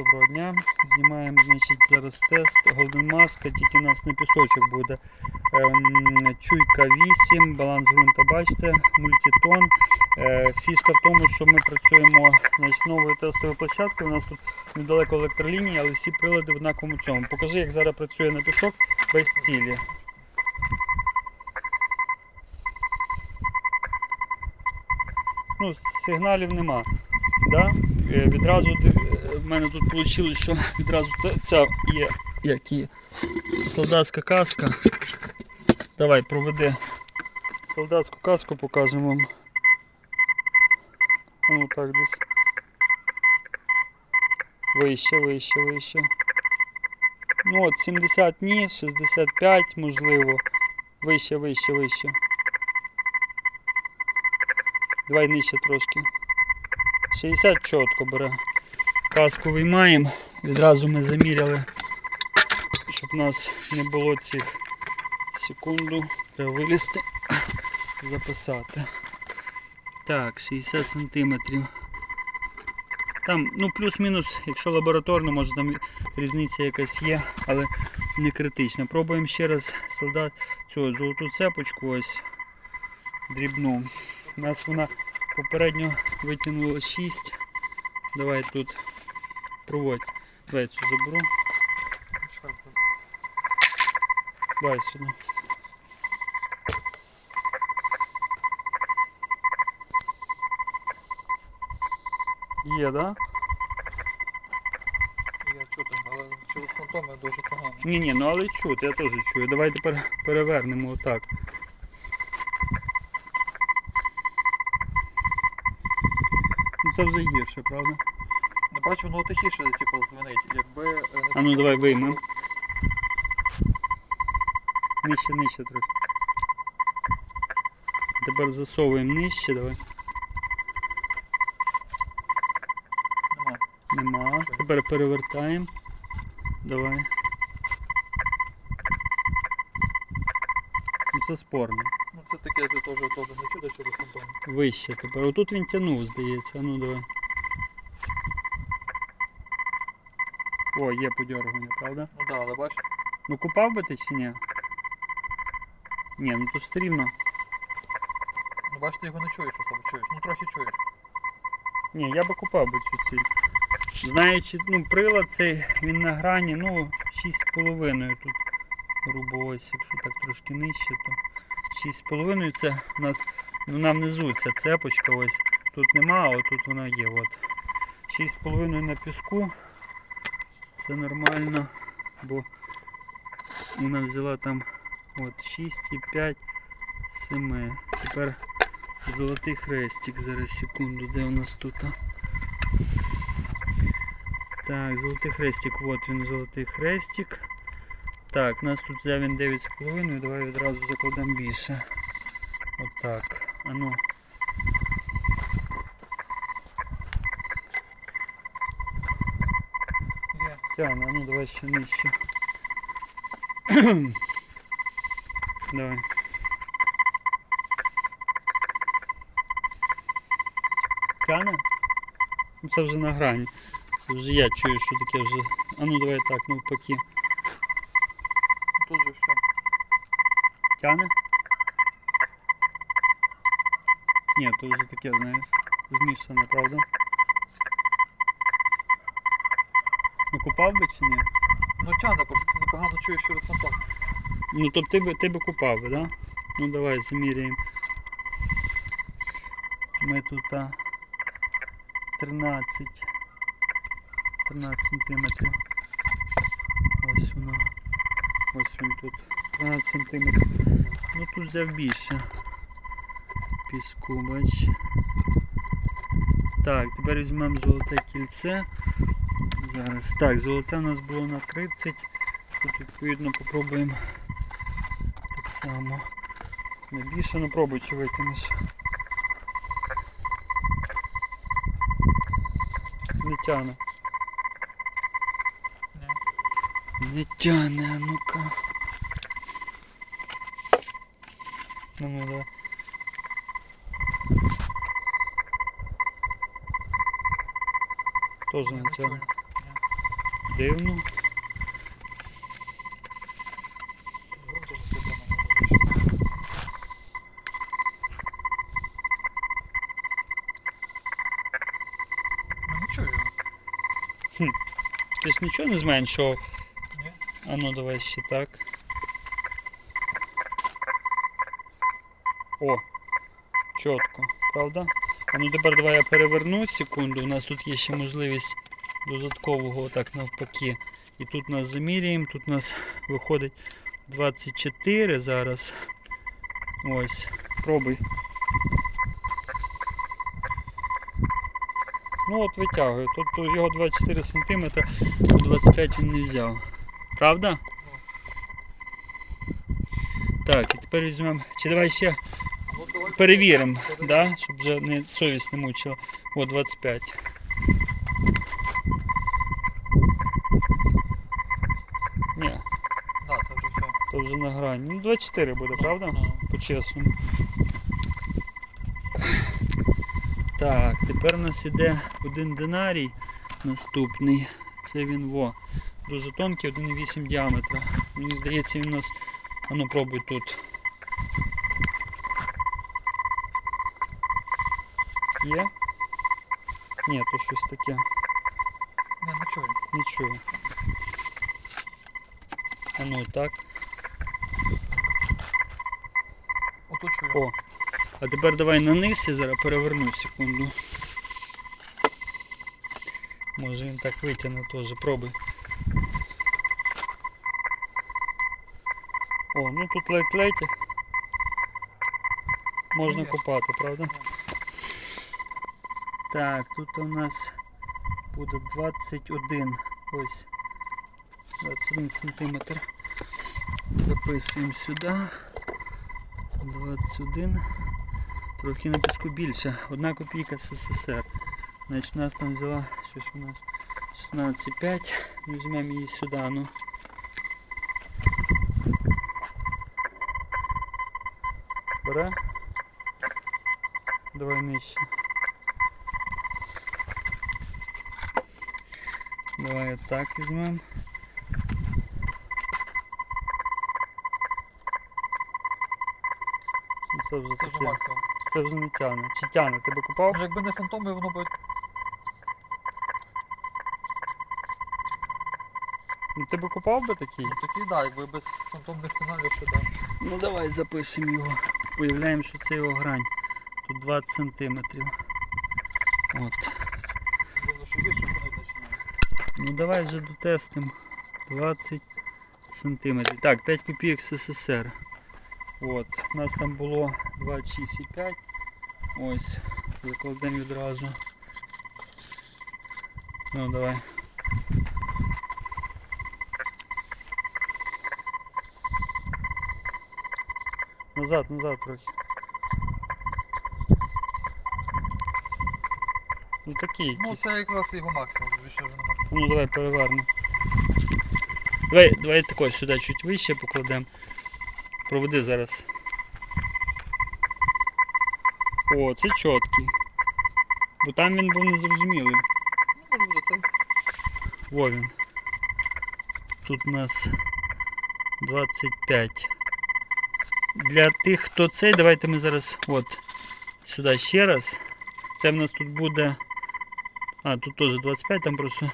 Доброго дня. Знімаємо значить, зараз тест Golden Mask, тільки у нас не пісочок буде. Ем, чуйка 8, баланс ґрунта, бачите, мультитон. Е, фішка в тому, що ми працюємо значить, з новою тестовою площадкою. У нас тут недалеко електролінії, але всі прилади в однаковому цьому. Покажи, як зараз працює на пісок без цілі. Ну, сигналів нема. Да? Е, Відразу е, в мене тут вийшло, що відразу ця є як і солдатська каска. Давай проведи солдатську каску, покажемо вам. Ну так десь. Вище, вище, вище. Ну от 70 ні, 65 можливо. Вище, вище, вище. Давай нижче трошки. 60 чітко бере. Каску виймаємо. Відразу ми заміряли, щоб у нас не було цих секунду. Треба вилізти, записати. Так, 60 сантиметрів. Там, ну, плюс-мінус, якщо лабораторно, може там різниця якась є, але не критична. Пробуємо ще раз солдат цю золоту цепочку ось дрібну. У нас вона попередньо витягнула 6. Давай тут проводь. Давай цю заберу. Давай сюди. Є, да? Я чути, але через фантоми дуже погано. Ні, ні, ну але чути, я теж чую. Давай тепер перевернемо отак. Ну це вже гірше, правда? Не бачу, воно тихіше, типу, дзвенить. Якби. е, не А ну давай виймемо. Нижче, нижче трохи. Тепер засовуємо нижче, давай. Нема. Нема. Тепер перевертаємо. Давай. Ну це спорно. Це таке, це теж теж не чути через фантоми. Вище тепер. Отут він тянув, здається. Ну давай. О, є подергування, правда? Ну так, да, але бачиш, Ну купав би ти чи ні? Ні, ну то ж все рівно. ну бачиш, ти його не чуєш особо, чуєш. Ну трохи чуєш. Ні, я би купав би цю ціль. Знаючи, ну, прилад цей, він на грані, ну, 6,5 тут. Грубо ось, якщо так трошки нижче, то 6,5 це у нас ну, на внизу ця цепочка ось. Тут нема, а отут вона є. От. 6,5 на піску. Це нормально, бо вона взяла там от 6,5 7. Тепер Золотий хрестик, зараз секунду, де у нас тут? Так, золотий хрестик, от він золотий хрестик. Так, у нас тут взяв він 9,5, давай відразу закладемо більше. Отак. А ну. Є. Тяна, а ну давай ще нижче. давай. Тяне? Це вже на грані. Це вже я чую, що таке вже. А ну давай так, навпаки. Тут же все. Тяне? Ні, то вже таке, знаєш, змішане, правда? Ну купав би чи ні? Ну тягне, просто ти непогано чуєш через фантом. Ну то ти би ти би купав би, да? Ну давай заміряємо. Ми тут а, 13. 13 сантиметрів. Ось воно. Ось він тут. 13 сантиметрів. Ну тут взяв більше. Піску, бач. Так, тепер візьмемо золоте кільце. Зараз. Так, золоте у нас було на 30. Тут відповідно попробуємо так само. Не більше, ну пробуй чи витягнеш. Не тяне. Ні. Не тяне, а ну-ка. Ну ну давай. Тоже не не тяне. Дивно. Ну чую. Ти ж нічого не зменшував. А ну давай ще так. О, чітко, правда? А ну тепер давай я переверну секунду. У нас тут є ще можливість додаткового так навпаки. І тут нас заміряємо, тут у нас виходить 24 зараз. Ось, пробуй. Ну от витягую. Тут його 24 см, 25 він не взяв. Правда? Так, і тепер візьмемо. Чи давай ще перевіримо, перевіримо. да? щоб вже не, совість не мучила. О, 25. Ні, Да, це вже все. то вже на грані. Ну 24 буде, правда? Ну, По-чесному. Так, тепер у нас іде один динарій наступний. Це він во. Дуже тонкий, 1,8 діаметра. Мені здається, він у нас. А ну пробуй тут. Є? Ні, то щось таке. Ні, не чую. Не чую. А ну так. Отут чую. О. А тепер давай на низ я зараз переверну секунду. Може він так витягне теж, пробуй. О, ну тут ледь-ледь. Можна Ні. копати, правда? Так, тут у нас буде 21. Ось. 21 сантиметр. Записуємо сюди. 21. Трохи на піску більше. Одна копійка СССР. Значить, у нас там взяла щось у нас 16,5. Візьмемо її сюди. Ну. Бере? Давай нижче. Давай так візьмемо. Ну, Це вже Це вже таке. максимум. Це вже не тягне. Чи тягне? Тебе купав? Може, якби не фантоми, воно б Ну ти би купав би такий? ну, такий, да, якби без фантомних сигналів ще да. Ну давай запишемо його. Уявляємо, що це його грань. Тут 20 сантиметрів. От. Ну давай вже дотестимо. 20 сантиметрів. Так, 5 копійок СССР. От. У нас там було 26,5. Ось. Закладемо відразу. Ну давай. Назад, назад трохи. Ну такий Ну це якраз його максимум, більше вже нема. Ну давай перевернемо. Давай, давай тако сюди чуть вище покладемо. Проведи зараз. О, це чіткий. Бо там він був незрозумілий. Ну, може буде це. Во він. Тут у нас 25. Для тих, хто цей, давайте ми зараз от сюди ще раз. Це в нас тут буде. А, тут теж 25, там просто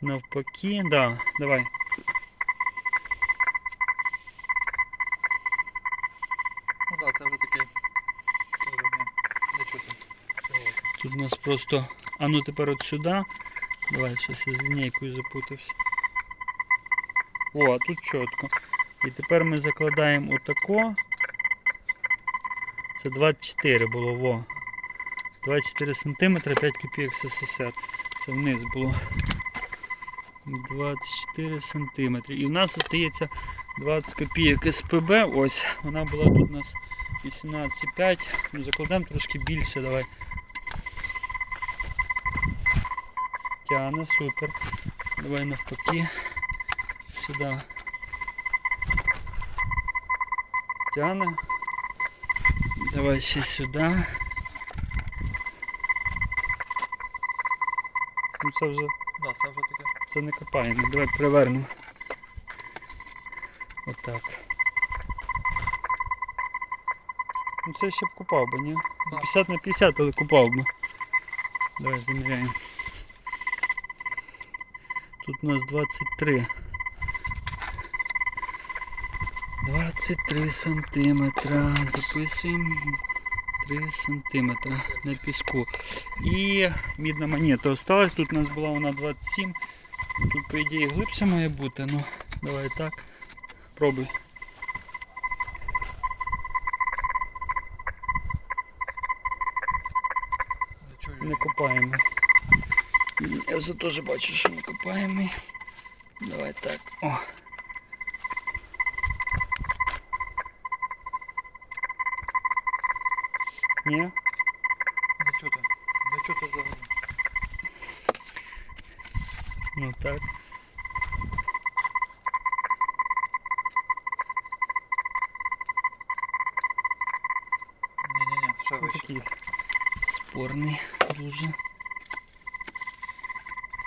навпаки. Да, давай. Ну так, да, це вже не чути. Тут у нас просто. А ну тепер от сюди. Давай, щось я з лінійкою запутався. О, а тут чітко. І тепер ми закладаємо отако. Це 24 було, во. 24 см, 5 копійок СССР. Це вниз було. 24 см. І в нас остається 20 копійок СПБ. Ось, вона була тут у нас 18,5. Ну, закладемо трошки більше, давай. Тяне, супер. Давай навпаки. Сюди. Тяне. Давай ще сюди. Ну це вже, Да, це вже таке. Це не копаємо. Давай перевернемо. Отак. Ну це ще б купав би, ні? Да. 50 на 50, але купав би. Давай заміряємо. Тут у нас 23. 23 сантиметра. Записуємо 3 сантиметра на піску. І мідна монета осталась. Тут у нас була вона 27. Тут, по ідеї, глибше має бути. Ну, давай так. Пробуй. Не. Копаємо. Я вже теж бачу, що не копаємо. Давай так. О. Ні? Не чути. Не чути взагалі. Ну так. Ні-ні-ні, ще Ну, вище. такий спорний дуже.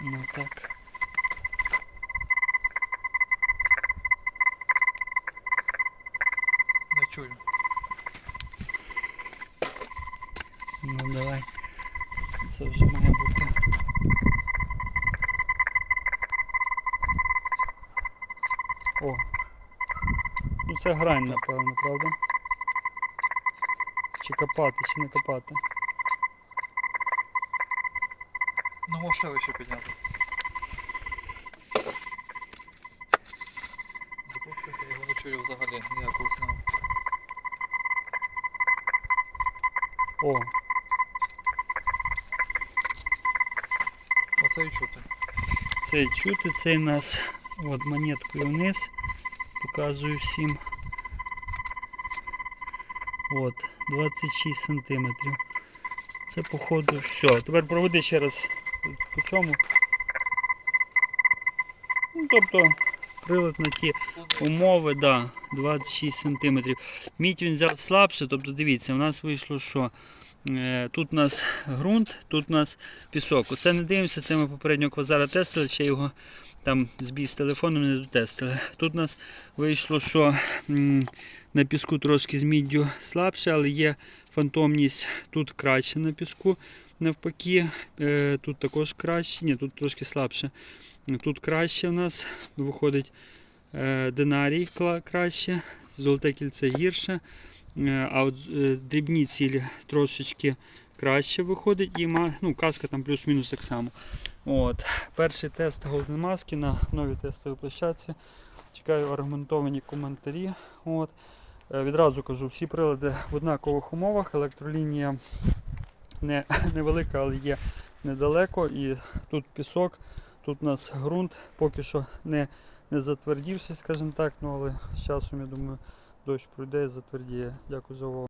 Ну так. Не чую. Ну давай. Це вже має бути. О. Ну це грань, напевно, правда? Чи копати, чи не копати. Ну, можеш ще вище підняти. Запрошуйте, я його не чую взагалі ніякого сигналу. О, Оце і чути. цей чути, цей нас от монеткою вниз. Показую всім. От, 26 сантиметрів. Це походу все. Тепер проведи ще раз по цьому. Ну, тобто прилад на ті умови, да, 26 см. Мідь він взяв слабше, тобто дивіться, у нас вийшло, що тут у нас ґрунт, тут у нас пісок. Оце не дивимося, це ми попереднього квазара тестили, ще його там збій з телефоном не дотестили. Тут у нас вийшло, що на піску трошки з міддю слабше, але є фантомність тут краще на піску. Навпаки, е, тут також краще, ні, тут трошки слабше. Тут краще у нас виходить е, динарій краще, золоте кільце гірше. Е, А от е, дрібні цілі трошечки краще виходить і ну, каска там плюс-мінус так само. От. Перший тест Golden Mask на новій тестовій площадці. Чекаю аргументовані коментарі. От. Е, Відразу кажу, всі прилади в однакових умовах. Електролінія не, невелика, але є недалеко. І тут пісок, тут у нас ґрунт поки що не, не затвердівся, скажімо так, ну, але з часом, я думаю, дощ пройде і затвердіє. Дякую за увагу.